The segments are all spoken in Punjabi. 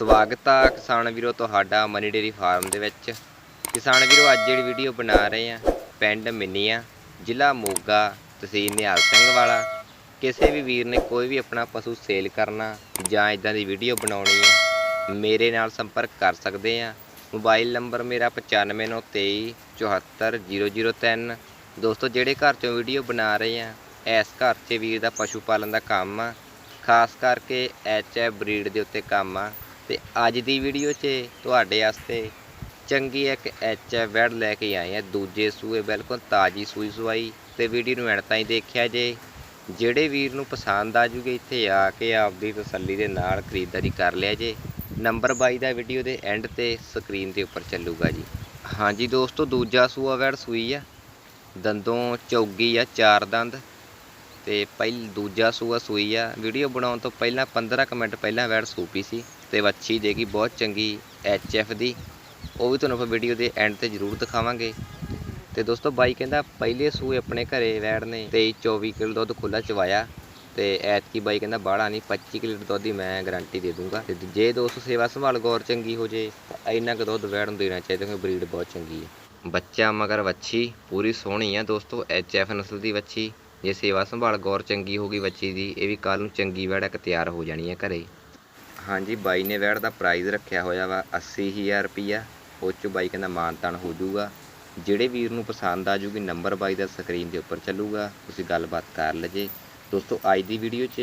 ਸਵਾਗਤ ਆ ਕਿਸਾਨ ਵੀਰੋ ਤੁਹਾਡਾ ਮਨੀ ਡੇਰੀ ਫਾਰਮ ਦੇ ਵਿੱਚ। ਕਿਸਾਨ ਵੀਰੋ, ਅੱਜ ਜਿਹੜੀ ਵੀਡੀਓ ਬਣਾ ਰਹੇ ਆ, ਪਿੰਡ ਮਿੰਨੀਆਂ, ਜ਼ਿਲ੍ਹਾ ਮੋਗਾ, ਤਹਿਸੀਲ ਨਿਹਾਲ ਸਿੰਘ ਵਾਲਾ। ਕਿਸੇ ਵੀ ਵੀਰ ਨੇ ਕੋਈ ਵੀ ਆਪਣਾ ਪਸ਼ੂ ਸੇਲ ਕਰਨਾ ਜਾਂ ਇਦਾਂ ਦੀ ਵੀਡੀਓ ਬਣਾਉਣੀ ਹੈ ਮੇਰੇ ਨਾਲ ਸੰਪਰਕ ਕਰ ਸਕਦੇ ਆ। ਮੋਬਾਈਲ ਨੰਬਰ ਮੇਰਾ 9593 74003 ਦੋਸਤੋ, ਜਿਹੜੇ ਘਰ ਚੋਂ ਵੀਡੀਓ ਬਣਾ ਰਹੇ ਆ, ਇਸ ਘਰ 'ਚ ਵੀਰ ਦਾ ਪਸ਼ੂ ਪਾਲਣ ਦਾ ਕੰਮ ਆ। ਖਾਸ ਕਰਕੇ ਐਚ ਐਫ ਬਰੀਡ ਦੇ ਉੱਤੇ ਕੰਮ ਆ। ਤੇ ਅੱਜ ਦੀ ਵੀਡੀਓ 'ਚ ਤੁਹਾਡੇ ਵਾਸਤੇ ਚੰਗੀ ਇੱਕ ਐਚ ਐਫ ਵੈੜ ਲੈ ਕੇ ਆਏ ਆ। ਦੂਜੇ ਸੂਏ ਬਿਲਕੁਲ ਤਾਜੀ ਸੂਈ ਸਵਾਈ ਤੇ ਵੀਡੀਓ ਨੂੰ ਐਂਡ ਤਾਈਂ ਦੇਖਿਆ ਜੇ। ਜਿਹੜੇ ਵੀਰ ਨੂੰ ਪਸੰਦ ਆ ਜੂਗੇ ਇੱਥੇ ਆ ਕੇ ਆਪਦੀ ਤਸੱਲੀ ਦੇ ਨਾਲ ਖਰੀਦਦਾਰੀ ਕਰ ਲਿਆ ਜੇ। ਨੰਬਰ 22 ਦਾ ਵੀਡੀਓ ਦੇ ਐਂਡ ਤੇ ਸਕਰੀਨ ਦੇ ਉੱਪਰ ਚੱਲੂਗਾ ਜੀ। ਹਾਂਜੀ ਦੋਸਤੋ, ਦੂਜਾ ਸੂਆ ਵੈੜ ਸੂਈ ਆ। ਦੰਦੋਂ ਚੌਗੀ ਆ, ਚਾਰ ਦੰਦ। ਤੇ ਪਹਿਲ, ਦੂਜਾ ਸੂਆ ਸੂਈ ਆ। ਵੀਡੀਓ ਬਣਾਉਣ ਤੋਂ ਪਹਿਲਾਂ 15 ਕੁ ਮਿੰਟ ਪਹਿਲਾਂ ਵੈੜ ਸੂਪੀ ਸੀ ਤੇ ਵੱਛੀ ਦੇਗੀ ਬਹੁਤ ਚੰਗੀ ਐਚ ਐਫ ਦੀ, ਉਹ ਵੀ ਤੁਹਾਨੂੰ ਆਪਾਂ ਵੀਡੀਓ ਦੇ ਐਂਡ ਤੇ ਜ਼ਰੂਰ ਦਿਖਾਵਾਂਗੇ। ਤੇ ਦੋਸਤੋ ਬਾਈ ਕਹਿੰਦਾ ਪਹਿਲੇ ਸੂਏ ਆਪਣੇ ਘਰੇ ਵੈੜ ਨੇ 23 24 ਕਿਲੋ ਦੁੱਧ ਖੁੱਲਾ ਚਵਾਇਆ ਤੇ ਐਤਕੀ ਬਾਈ ਕਹਿੰਦਾ ਬਾਹਲਾ ਨਹੀਂ 25 ਕਿਲੋ ਦੁੱਧ ਦੀ ਮੈਂ ਗਾਰੰਟੀ ਦੇ ਦੂੰਗਾ। ਤੇ ਜੇ ਦੋਸਤੋ ਸੇਵਾ ਸੰਭਾਲ ਗੌਰ ਚੰਗੀ ਹੋ ਜੇ, ਤਾਂ ਇੰਨਾ ਕੁ ਦੁੱਧ ਵੈੜ ਨੂੰ ਦੇਣਾ ਚਾਹੀਦਾ ਕਿਉਂਕਿ ਬਰੀਡ ਬਹੁਤ ਚੰਗੀ ਹੈ। ਬੱਚਾ ਮਗਰ ਵੱਛੀ, ਪੂਰੀ ਸੋਹਣੀ ਆ ਦੋਸਤੋ ਐਚ ਐਫ ਨਸਲ ਦੀ ਵੱਛੀ। ਜੇ ਸੇਵਾ ਸੰਭਾਲ ਗੌਰ ਚੰਗੀ ਹੋ ਗਈ ਬੱਚੀ ਦੀ, ਇਹ ਵੀ ਕੱਲ ਨੂੰ ਚੰਗੀ ਵੈੜ ਇੱਕ ਤਿਆਰ ਹੋ ਜਾਣੀ ਹੈ ਘਰੇ। ਹਾਂਜੀ, ਬਾਈ ਨੇ ਵੈੜ ਦਾ ਪ੍ਰਾਈਜ਼ ਰੱਖਿਆ ਹੋਇਆ ਵਾ 80000 ਰੁਪਈਆ। ਉਹ 'ਚੋਂ ਬਾਈ ਕਹਿੰਦਾ ਮਾਨਤਾਨ ਹੋ ਜਾਊਗਾ। ਜਿਹੜੇ ਵੀਰ ਨੂੰ ਪਸੰਦ ਆ ਜੂਗੀ ਨੰਬਰ ਬਾਈ ਦਾ ਸਕਰੀਨ ਦੇ ਉੱਪਰ ਚੱਲੂਗਾ। ਤੁਸੀਂ ਗੱਲਬਾਤ ਕਰ ਲਜੇ ਦੋਸਤੋ, ਅੱਜ ਦੀ ਵੀਡੀਓ 'ਚ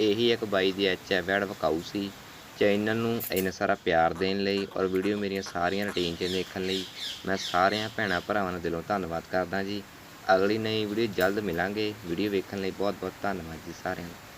ਇਹੀ ਇੱਕ ਬਾਈ ਦੀ ਐਚ ਐ ਵੈੜ ਵਕਾਊ ਸੀ। ਚੈਨਲ ਨੂੰ ਇੰਨਾ ਸਾਰਾ ਪਿਆਰ ਦੇਣ ਲਈ ਔਰ ਵੀਡੀਓ ਮੇਰੀਆਂ ਸਾਰੀਆਂ ਰੁਟੀਨ 'ਚ ਦੇਖਣ ਲਈ ਮੈਂ ਸਾਰਿਆਂ ਭੈਣਾਂ ਭਰਾਵਾਂ ਦਾ ਦਿਲੋਂ ਧੰਨਵਾਦ ਕਰਦਾ ਜੀ। ਅਗਲੀ ਨਈ ਵੀਡੀਓ ਜਲਦ ਮਿਲਾਂਗੇ। ਵੀਡੀਓ ਵੇਖਣ ਲਈ ਬਹੁਤ ਬਹੁਤ ਧੰਨਵਾਦ ਜੀ ਸਾਰਿਆਂ ਦਾ।